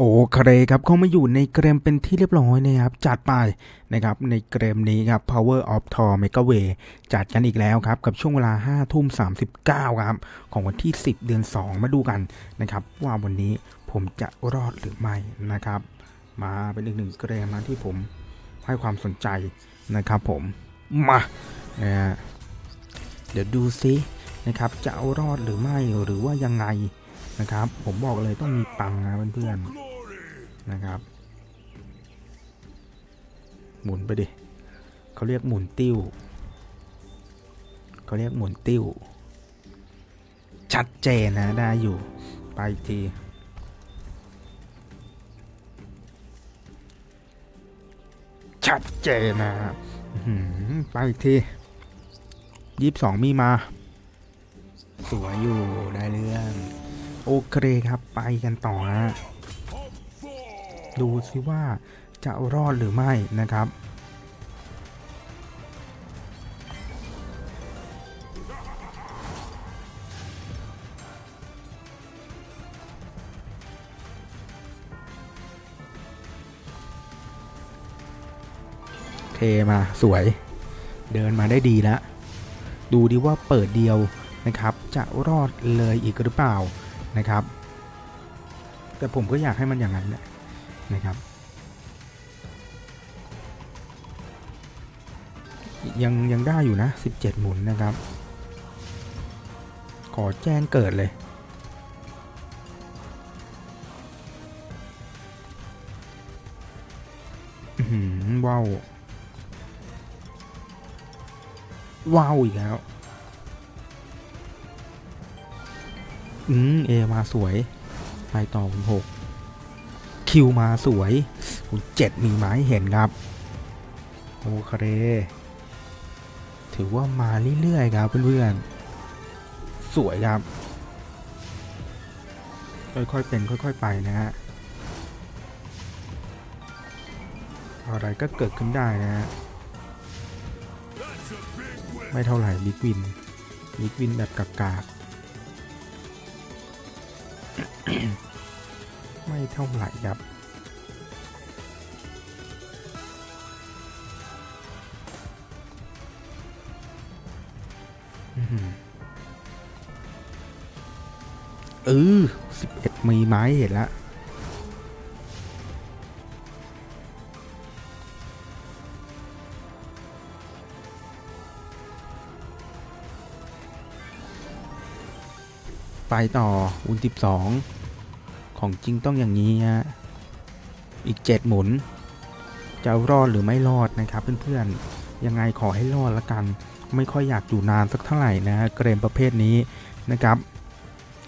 โอเคครับเข้ามาอยู่ในเกมเป็นที่เรียบร้อยนะครับ จัดไปนะครับในเกมนี้ครับ Power of Thor Mega Way จัดกันอีกแล้วครับ กับช่วงเวลา5ทุ่ม39ครับ ของวันที่ 10 เดือน 2 มาดูกันนะครับ ว่าวันนี้ผมจะรอดหรือไม่นะครับ มาเป็นอีกหนึ่งเกมนะที่ผมให้ความสนใจนะครับผมมานะฮะเดี๋ยวดูซินะครับจะเอารอดหรือไม่หรือว่ายังไงนะครับ ผมบอกเลยต้องมีปังนะเพื่อนๆ นะครับ หมุนไปดิเขาเรียกหมุนติ้วเขาเรียกหมุนติ้ว ชัดเจนนะได้อยู่ไปอีกทีชัดเจนนะครับไปอีกทียี่สิบสองมีมา สวยอยู่ได้เรื่อง โอเคครับไปกันต่อฮะ ดูซิว่าจะรอดหรือไม่นะครับเทมาสวย เดินมาได้ดีแล้ว ดูดิว่าเปิดเดียวนะครับ จะรอดเลยอีกหรือเปล่านะครับ แต่ผมก็อยากให้มันอย่างนั้นแหละ นะครับ ยังยังได้อยู่นะ 17 หมุนนะครับ ขอแจ้งเกิดเลย ว้าว ว้าว อีกแล้ว อืม เอ มาสวย ไปต่อคุณหก คิวมาสวยคุณเจ็ดมีไม้เห็นครับโอเคถือว่ามาเรื่อยๆครับเพื่อนๆ สวยครับ ค่อยๆเป็นค่อยๆไปนะฮะ อะไรก็เกิดขึ้นได้นะฮะ ไม่เท่าไหร่บิ๊กวินบิ๊กวินแบบกากๆ ไม่เท่าไหร่ครับเออสิบเอ็ดมีไม้เห็นละไปต่ออุนสิบสอง ของจริงต้องอย่างนี้ฮะอีกเจ็ดหมุน จะรอดหรือไม่รอดนะครับเพื่อนๆยังไงขอให้รอดละกัน ไม่ค่อยอยากอยู่นานสักเท่าไหร่นะเกมประเภทนี้นะครับ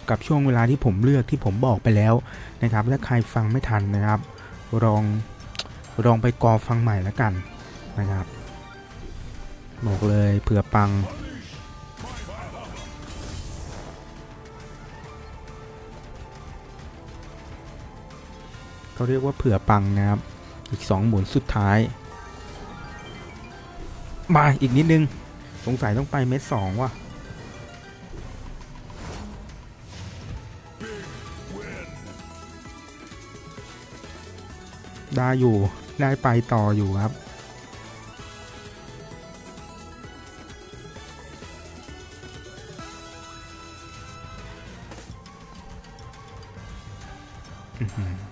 กับช่วงเวลาที่ผมเลือกที่ผมบอกไปแล้วนะครับและใครฟังไม่ทันนะครับลองลองไปกอฟังใหม่ล้วกันนะครับบอกเลยเผื่อปัง เขาเรียกว่าเผื่อปังนะครับ อีกสองหมุนสุดท้าย มาอีกนิดนึง สงสัยต้องไปเม็ดสองว่ะ ได้อยู่ได้ไปต่ออยู่ครับ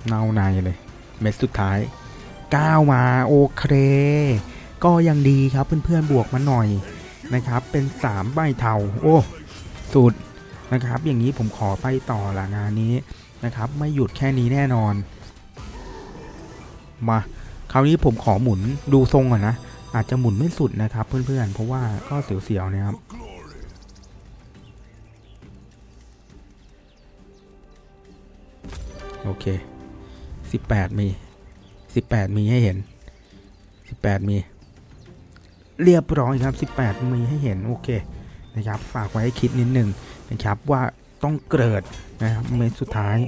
เน่าในเลย เม็ดสุดท้าย9มาโอเค ก็ยังดีครับเพื่อนๆบวกมาหน่อยนะครับ เป็น3ใบเทาโอ้สุดนะครับ อย่างนี้ผมขอไปต่อละงานนี้นะครับ ไม่หยุดแค่นี้แน่นอน มาคราวนี้ผมขอหมุนดูทรงก่อนนะอาจจะหมุนไม่สุดนะครับ เพื่อนๆเพราะว่าก็เสียวๆนะครับ โอเค18มี18มีให้เห็น18มี เรียบร้อยครับ18มีให้เห็นโอเคนะครับฝากไว้ให้คิดนิดนึงนะครับว่าต้องเกิดนะครับเมสุดท้าย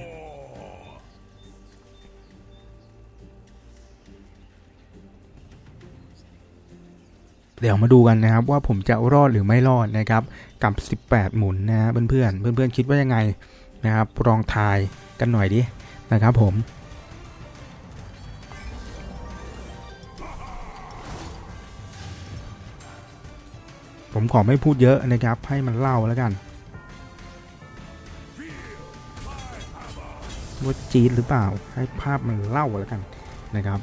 เดี๋ยวมาดูกันนะครับว่าผมจะรอดหรือไม่รอดนะครับกับ 18 หมุนนะฮะเพื่อนเพื่อนๆคิดว่ายังไง นะครับลองทายกันหน่อยดินะครับผมผมขอไม่พูดเยอะนะครับ ให้มันเล่าแล้วกันว่าจีนหรือเปล่า ให้ภาพมันเล่าแล้วกันนะครับ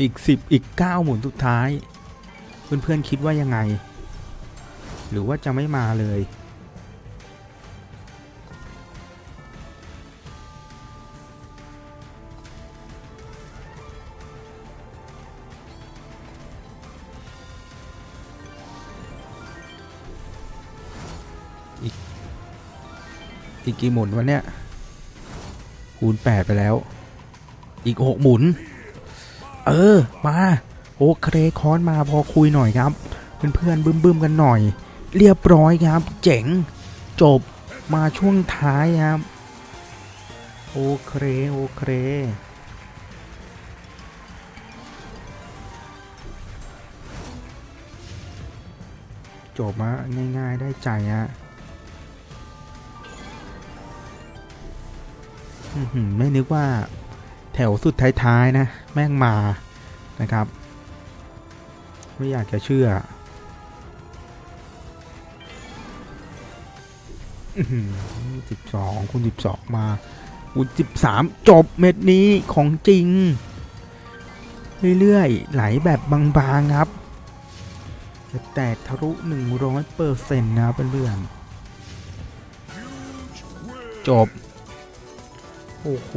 อีกสิบอีกเก้าหมุนสุดท้าย เพื่อนๆคิดว่ายังไง หรือว่าจะไม่มาเลย อีกอีกกี่หมุนวันเนี้ยคูณแปดไปแล้ว อีกหกหมุน เออ มาโอเคคอนมาพอคุยหน่อยครับเพื่อนๆบึ้มๆกันหน่อย เรียบร้อยครับ เจ๋ง จบมาช่วงท้ายครับ โอเคโอเคจบมาง่ายๆได้ใจฮะไม่นึกว่า แถวสุดท้ายๆนะ แม่งมานะครับ ไม่อยากจะเชื่อสิบสองคูณสิบสองมาคูณสิบสามจบเม็ดนี้ของจริง เรื่อยๆ ไหลแบบบางๆครับจะแตกทะลุหนึ่งร้อยเปอร์เซ็นต์นะเพื่อนๆจบ โอ้โห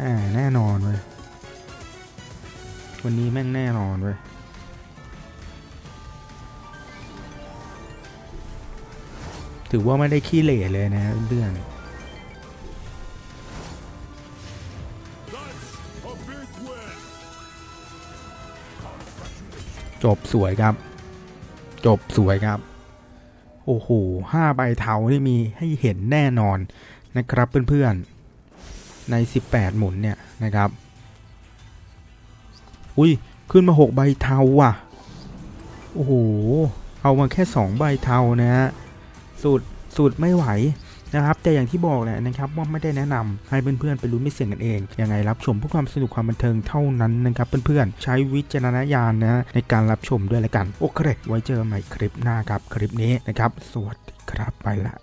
อ่าแน่นอนเว้ยวันนี้แม่งแน่นอนเว้ยถือว่าไม่ได้ขี้เหร่เลยนะเพื่อนจบสวยครับ จบสวยครับ โอ้โหห้าใบเทาที่มีให้เห็นแน่นอนนะครับเพื่อนๆ ใน 18 หมุนเนี่ยนะครับ อุ้ย ขึ้นมา 6 ใบเทาว่ะ โอ้โห เอามาแค่ 2 ใบเทานะฮะสูตรสูตรไม่ไหวนะครับ แต่อย่างที่บอกแหละนะครับว่าไม่ได้แนะนำให้เพื่อนๆไปรู้ไม่เสี่ยงกันเอง ยังไงรับชมเพื่อความสนุกความบันเทิงเท่านั้นนะครับเพื่อนๆ ใช้วิจารณญาณนะในการรับชมด้วยละกัน โอเคไว้เจอกันใหม่คลิปหน้าครับคลิปนี้นะครับ สวัสดีครับไปละ